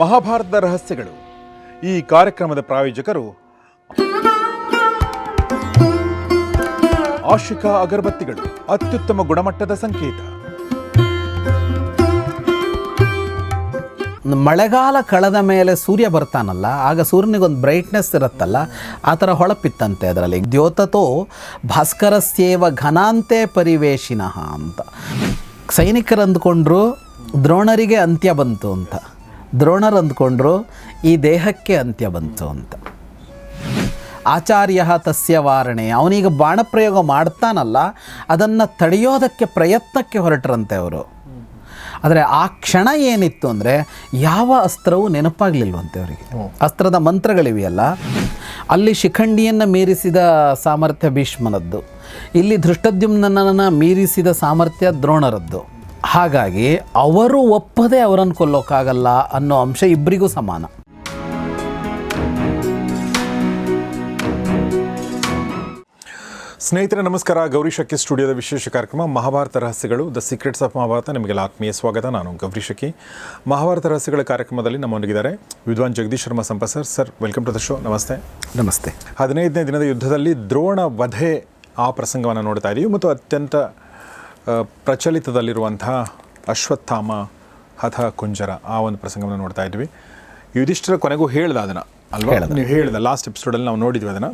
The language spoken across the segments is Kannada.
ಮಹಾಭಾರತದ ರಹಸ್ಯಗಳು. ಈ ಕಾರ್ಯಕ್ರಮದ ಪ್ರಾಯೋಜಕರು ಆಶಿಕಾ ಅಗರಬತ್ತಿಗಳು, ಅತ್ಯುತ್ತಮ ಗುಣಮಟ್ಟದ ಸಂಕೇತ. ಮಳೆಗಾಲ ಕಳೆದ ಮೇಲೆ ಸೂರ್ಯ ಬರ್ತಾನಲ್ಲ, ಆಗ ಸೂರ್ಯನಿಗೊಂದು ಬ್ರೈಟ್ನೆಸ್ ಇರುತ್ತಲ್ಲ, ಆ ಥರ ಹೊಳಪಿತ್ತಂತೆ ಅದರಲ್ಲಿ. ದ್ಯೋತತೋ ಭಾಸ್ಕರಸ್ಯೇವ ಘನಾಂತೆ ಪರಿವೇಶಿನಃ ಅಂತ. ಸೈನಿಕರು ಅಂದ್ಕೊಂಡ್ರು ದ್ರೋಣರಿಗೆ ಅಂತ್ಯ ಬಂತು ಅಂತ. ದ್ರೋಣರು ಅಂದ್ಕೊಂಡ್ರು ಈ ದೇಹಕ್ಕೆ ಅಂತ್ಯ ಬಂತು ಅಂತ. ಆಚಾರ್ಯ ತಸ್ಯ ವಾರಣೆ ಅವನೀಗ ಬಾಣಪ್ರಯೋಗ ಮಾಡ್ತಾನಲ್ಲ ಅದನ್ನು ತಡೆಯೋದಕ್ಕೆ ಪ್ರಯತ್ನಕ್ಕೆ ಹೊರಟ್ರಂತೆ ಅವರು. ಆದರೆ ಆ ಕ್ಷಣ ಏನಿತ್ತು ಅಂದರೆ ಯಾವ ಅಸ್ತ್ರವೂ ನೆನಪಾಗಲಿಲ್ವಂತೆ ಅವರಿಗೆ. ಅಸ್ತ್ರದ ಮಂತ್ರಗಳಿವೆಯಲ್ಲ ಅಲ್ಲಿ ಶಿಖಂಡಿಯನ್ನು ಮೀರಿಸಿದ ಸಾಮರ್ಥ್ಯ ಭೀಷ್ಮನದ್ದು ಇಲ್ಲಿ ಧೃಷ್ಟದ್ಯುಮ್ನನ್ನು ಮೀರಿಸಿದ ಸಾಮರ್ಥ್ಯ ದ್ರೋಣರದ್ದು. ಹಾಗಾಗಿ ಅವರು ಒಪ್ಪದೆ ಅವರನ್ನು ಕೊಲ್ಲೋಕ್ಕಾಗಲ್ಲ ಅನ್ನೋ ಅಂಶ ಇಬ್ಬರಿಗೂ ಸಮಾನ. ಸ್ನೇಹಿತರೆ ನಮಸ್ಕಾರ. ಗೌರಿ ಶಕ್ಕಿ ಸ್ಟುಡಿಯೋದ ವಿಶೇಷ ಕಾರ್ಯಕ್ರಮ ಮಹಾಭಾರತ ರಹಸ್ಯಗಳು ದ ಸೀಕ್ರೆಟ್ಸ್ ಆಫ್ ಮಹಾಭಾರತ. ನಿಮಗೆಲ್ಲ ಆತ್ಮೀಯ ಸ್ವಾಗತ. ನಾನು ಗೌರಿ ಶಕ್ಕಿ ಮಹಾಭಾರತ ರಹಸ್ಯಗಳ ಕಾರ್ಯಕ್ರಮದಲ್ಲಿ ನಮ್ಮೊಂದಿಗಿದ್ದಾರೆ ವಿದ್ವಾನ್ Jagadish Sharma Sampa sir. Sir welcome to the show ನಮಸ್ತೆ. ನಮಸ್ತೆ. ಹದಿನೈದನೇ ದಿನದ ಯುದ್ಧದಲ್ಲಿ ದ್ರೋಣ ವಧೆ ಆ ಪ್ರಸಂಗವನ್ನು ನೋಡ್ತಾ ಇದ್ದೀವಿ ಮತ್ತು ಅತ್ಯಂತ ಪ್ರಚಲಿತದಲ್ಲಿರುವಂತಹ ಅಶ್ವತ್ಥಾಮ ಹಥ ಕುಂಜರ ಆ ಒಂದು ಪ್ರಸಂಗವನ್ನು ನೋಡ್ತಾ ಇದ್ವಿ. ಯುಧಿಷ್ಠರ ಕೊನೆಗೂ ಹೇಳ್ದ ಅದನ್ನು ಅಲ್ವಾ? ನೀವು ಹೇಳ್ದ ಲಾಸ್ಟ್ ಎಪಿಸೋಡಲ್ಲಿ ನಾವು ನೋಡಿದ್ವಿ ಅದನ್ನು.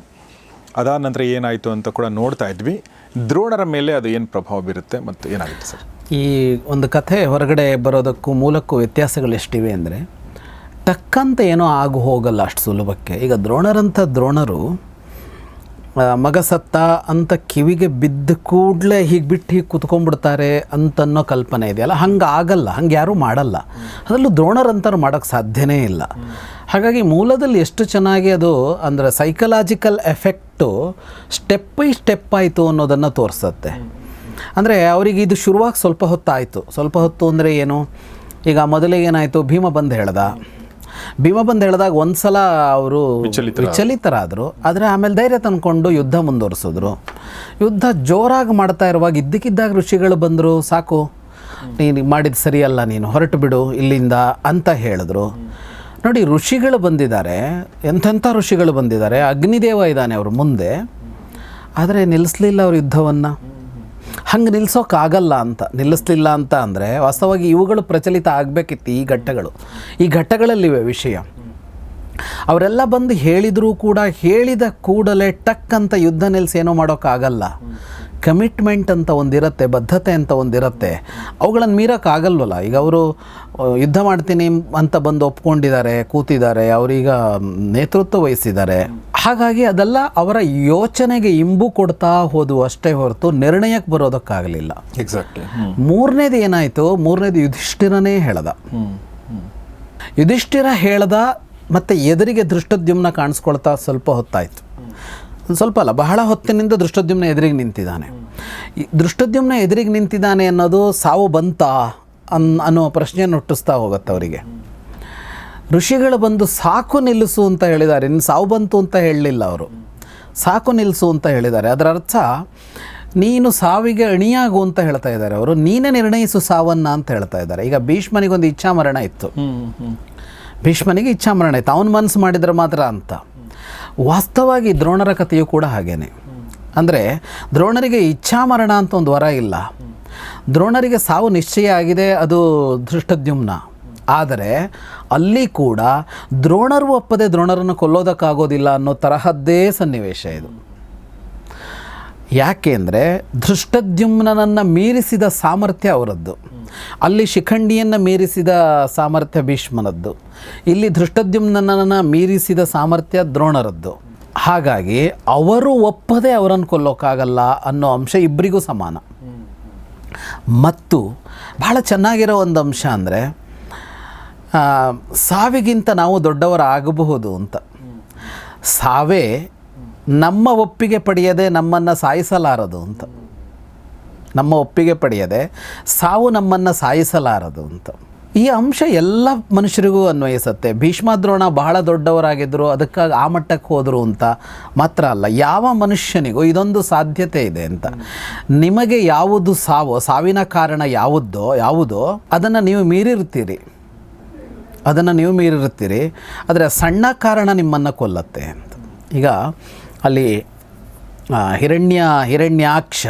ಅದಾದ ನಂತರ ಏನಾಯಿತು ಅಂತ ಕೂಡ ನೋಡ್ತಾ ಇದ್ವಿ. ದ್ರೋಣರ ಮೇಲೆ ಅದು ಏನು ಪ್ರಭಾವ ಬೀರುತ್ತೆ ಮತ್ತು ಏನಾಗುತ್ತೆ ಸರ್? ಈ ಒಂದು ಕಥೆ ಹೊರಗಡೆ ಬರೋದಕ್ಕೂ ಮೂಲಕ್ಕೂ ವ್ಯತ್ಯಾಸಗಳು ಎಷ್ಟಿವೆ ಅಂದರೆ ತಕ್ಕಂತೆ ಏನೋ ಆಗು ಹೋಗಲ್ಲ ಅಷ್ಟು ಸುಲಭಕ್ಕೆ. ಈಗ ದ್ರೋಣರಂಥ ದ್ರೋಣರು ಮಗ ಸತ್ತ ಅಂತ ಕಿವಿಗೆ ಬಿದ್ದ ಕೂಡಲೇ ಹೀಗೆ ಬಿಟ್ಟು ಹೀಗೆ ಕುತ್ಕೊಂಡ್ಬಿಡ್ತಾರೆ ಅಂತನ್ನೋ ಕಲ್ಪನೆ ಇದೆಯಲ್ಲ? ಹಂಗೆ ಆಗಲ್ಲ, ಹಂಗೆ ಯಾರೂ ಮಾಡಲ್ಲ. ಅದರಲ್ಲೂ ದ್ರೋಣರಂತಾರು ಮಾಡೋಕ್ಕೆ ಸಾಧ್ಯನೇ ಇಲ್ಲ. ಹಾಗಾಗಿ ಮೂಲದಲ್ಲಿ ಎಷ್ಟು ಚೆನ್ನಾಗಿ ಅದು ಅಂದರೆ psychological effect step by step ಆಯಿತು ಅನ್ನೋದನ್ನು ತೋರಿಸುತ್ತೆ. ಅಂದರೆ ಅವರಿಗೆ ಇದು ಶುರುವಾಗಿ ಸ್ವಲ್ಪ ಹೊತ್ತಾಯಿತು. ಸ್ವಲ್ಪ ಹೊತ್ತು ಅಂದರೆ ಏನು? ಈಗ ಮೊದಲಿಗೆ ಏನಾಯಿತು? ಭೀಮ ಬಂದು ಹೇಳ್ದ. ಭೀಮ ಬಂದು ಹೇಳಿದಾಗ ಒಂದು ಸಲ ಅವರು ವಿಚಲಿತರಾದರು. ಆದರೆ ಆಮೇಲೆ ಧೈರ್ಯ ತಂದ್ಕೊಂಡು ಯುದ್ಧ ಮುಂದುವರಿಸಿದ್ರು. ಯುದ್ಧ ಜೋರಾಗಿ ಮಾಡ್ತಾ ಇರುವಾಗ ಇದ್ದಕ್ಕಿದ್ದಾಗ ಋಷಿಗಳು ಬಂದರು ಸಾಕು ನೀನು ಮಾಡಿದ ಸರಿಯಲ್ಲ ನೀನು ಹೊರಟು ಬಿಡು ಇಲ್ಲಿಂದ ಅಂತ ಹೇಳಿದ್ರು. ನೋಡಿ ಋಷಿಗಳು ಬಂದಿದ್ದಾರೆ ಎಂಥೆಂಥ ಋಷಿಗಳು ಬಂದಿದ್ದಾರೆ ಅಗ್ನಿದೇವ ಇದ್ದಾನೆ ಅವರು ಮುಂದೆ. ಆದರೆ ನಿಲ್ಲಿಸ್ಲಿಲ್ಲ ಅವ್ರ ಯುದ್ಧವನ್ನು. ಹಂಗೆ ನಿಲ್ಲಿಸೋಕ್ಕಾಗಲ್ಲ ಅಂತ, ನಿಲ್ಲಿಸ್ಲಿಲ್ಲ ಅಂತ ಅಂದರೆ ವಾಸ್ತವವಾಗಿ ಇವುಗಳು ಪ್ರಚಲಿತ ಆಗಬೇಕಿತ್ತು ಈ ಘಟ್ಟಗಳು. ಈ ಘಟ್ಟಗಳಲ್ಲಿವೆ ವಿಷಯ. ಅವರೆಲ್ಲ ಬಂದು ಹೇಳಿದರೂ ಕೂಡ ಹೇಳಿದ ಕೂಡಲೇ ಟಕ್ ಅಂತ ಯುದ್ಧ ನಿಲ್ಲಿಸಿ ಏನೋ ಮಾಡೋಕ್ಕಾಗಲ್ಲ ಕಮಿಟ್ಮೆಂಟ್ ಅಂತ ಒಂದಿರುತ್ತೆ ಬದ್ಧತೆ ಅಂತ ಒಂದಿರುತ್ತೆ ಅವುಗಳನ್ನು ಮೀರೋಕ್ಕಾಗಲ್ವಲ್ಲ ಈಗ ಅವರು ಯುದ್ಧ ಮಾಡ್ತೀನಿ ಅಂತ ಬಂದು ಒಪ್ಕೊಂಡಿದ್ದಾರೆ ಕೂತಿದ್ದಾರೆ ಅವರೀಗ ನೇತೃತ್ವ ವಹಿಸಿದ್ದಾರೆ. ಹಾಗಾಗಿ ಅದೆಲ್ಲ ಅವರ ಯೋಚನೆಗೆ ಇಂಬು ಕೊಡ್ತಾ ಹೋದು ಅಷ್ಟೇ ಹೊರತು ನಿರ್ಣಯಕ್ಕೆ ಬರೋದಕ್ಕಾಗಲಿಲ್ಲ. ಎಕ್ಸಾಕ್ಟ್ಲಿ ಮೂರನೇದು ಏನಾಯಿತು? ಮೂರನೇದು ಯುಧಿಷ್ಠಿರನೇ ಹೇಳ್ದ. ಯುಧಿಷ್ಠಿರ ಹೇಳ್ದ ಮತ್ತು ಎದುರಿಗೆ ದೃಷ್ಟದ್ಯುಮ್ನ ಕಾಣಿಸ್ಕೊಳ್ತಾ ಸ್ವಲ್ಪ ಹೊತ್ತಾಯಿತು. ಒಂದ್ ಸ್ವಲ್ಪ ಅಲ್ಲ ಬಹಳ ಹೊತ್ತಿನಿಂದ ದೃಷ್ಟದ್ಯುಮ್ನ ಎದುರಿಗೆ ನಿಂತಿದ್ದಾನೆ. ಈ ದೃಷ್ಟದ್ಯುಮ್ನ ಎದುರಿಗೆ ನಿಂತಿದ್ದಾನೆ ಅನ್ನೋದು ಸಾವು ಬಂತಾ ಅನ್ ಅನ್ನೋ ಪ್ರಶ್ನೆಯನ್ನು ಹುಟ್ಟಿಸ್ತಾ ಹೋಗುತ್ತೆ ಅವರಿಗೆ. ಋಷಿಗಳು ಬಂದು ಸಾಕು ನಿಲ್ಲಿಸು ಅಂತ ಹೇಳಿದ್ದಾರೆ. ಇನ್ನು ಸಾವು ಬಂತು ಅಂತ ಹೇಳಲಿಲ್ಲ ಅವರು. ಸಾಕು ನಿಲ್ಲಿಸು ಅಂತ ಹೇಳಿದ್ದಾರೆ. ಅದರ ಅರ್ಥ ನೀನು ಸಾವಿಗೆ ಅಣಿಯಾಗು ಅಂತ ಹೇಳ್ತಾ ಇದ್ದಾರೆ ಅವರು. ನೀನೇ ನಿರ್ಣಯಿಸು ಸಾವನ್ನ ಅಂತ ಹೇಳ್ತಾ ಇದ್ದಾರೆ. ಈಗ ಭೀಷ್ಮನಿಗೊಂದು ಇಚ್ಛಾಮರಣ ಇತ್ತು. ಭೀಷ್ಮನಿಗೆ ಇಚ್ಛಾಮರಣ ಇತ್ತು. ಅವನ ಮನಸ್ಸು ಮಾಡಿದ್ರೆ ಮಾತ್ರ ಅಂತ. ವಾಸ್ತವವಾಗಿ ದ್ರೋಣರ ಕಥೆಯು ಕೂಡ ಹಾಗೇನೆ. ಅಂದರೆ ದ್ರೋಣರಿಗೆ ಇಚ್ಛಾ ಮರಣ ಅಂತ ಒಂದು ವರ ಇಲ್ಲ. ದ್ರೋಣರಿಗೆ ಸಾವು ನಿಶ್ಚಯ ಆಗಿದೆ, ಅದು ಧೃಷ್ಟದ್ಯುಮ್ನ. ಆದರೆ ಅಲ್ಲಿ ಕೂಡ ದ್ರೋಣರು ಒಪ್ಪದೆ ದ್ರೋಣರನ್ನು ಕೊಲ್ಲೋದಕ್ಕಾಗೋದಿಲ್ಲ ಅನ್ನೋ ತರಹದ್ದೇ ಸನ್ನಿವೇಶ ಇದು. ಯಾಕೆ ಅಂದರೆ ಮೀರಿಸಿದ ಸಾಮರ್ಥ್ಯ ಅವರದ್ದು. ಅಲ್ಲಿ ಶಿಖಂಡಿಯನ್ನು ಮೀರಿಸಿದ ಸಾಮರ್ಥ್ಯ ಭೀಷ್ಮನದ್ದು. ಇಲ್ಲಿ ಧೃಷ್ಟದ್ಯುಮ್ನನ್ನು ಮೀರಿಸಿದ ಸಾಮರ್ಥ್ಯ ದ್ರೋಣರದ್ದು. ಹಾಗಾಗಿ ಅವರು ಒಪ್ಪದೆ ಅವರನ್ನು ಕೊಲ್ಲೋಕ್ಕಾಗಲ್ಲ ಅನ್ನೋ ಅಂಶ ಇಬ್ಬರಿಗೂ ಸಮಾನ. ಮತ್ತು ಬಹಳ ಚೆನ್ನಾಗಿರೋ ಒಂದು ಅಂಶ ಅಂದರೆ ಸಾವಿಗಿಂತ ನಾವು ದೊಡ್ಡವರಾಗಬಹುದು ಅಂತ. ಸಾವೇ ನಮ್ಮ ಒಪ್ಪಿಗೆ ಪಡೆಯದೆ ನಮ್ಮನ್ನು ಸಾಯಿಸಲಾರದು ಅಂತ. ನಮ್ಮ ಒಪ್ಪಿಗೆ ಪಡೆಯದೆ ಸಾವು ನಮ್ಮನ್ನು ಸಾಯಿಸಲಾರದು ಅಂತ. ಈ ಅಂಶ ಎಲ್ಲ ಮನುಷ್ಯರಿಗೂ ಅನ್ವಯಿಸುತ್ತೆ. ಭೀಷ್ಮದ್ರೋಣ ಬಹಳ ದೊಡ್ಡವರಾಗಿದ್ದರು ಅದಕ್ಕಾಗಿ ಆ ಮಟ್ಟಕ್ಕೆ ಹೋದರು ಅಂತ ಮಾತ್ರ ಅಲ್ಲ, ಯಾವ ಮನುಷ್ಯನಿಗೂ ಇದೊಂದು ಸಾಧ್ಯತೆ ಇದೆ ಅಂತ. ನಿಮಗೆ ಯಾವುದು ಸಾವು, ಸಾವಿನ ಕಾರಣ ಯಾವುದೋ ಯಾವುದೋ, ಅದನ್ನು ನೀವು ಮೀರಿರ್ತೀರಿ. ಅದನ್ನು ನೀವು ಮೀರಿರ್ತೀರಿ. ಆದರೆ ಸಣ್ಣ ಕಾರಣ ನಿಮ್ಮನ್ನು ಕೊಲ್ಲತ್ತೆ ಈಗ ಅಲ್ಲಿ ಹಿರಣ್ಯ ಹಿರಣ್ಯಾಕ್ಷ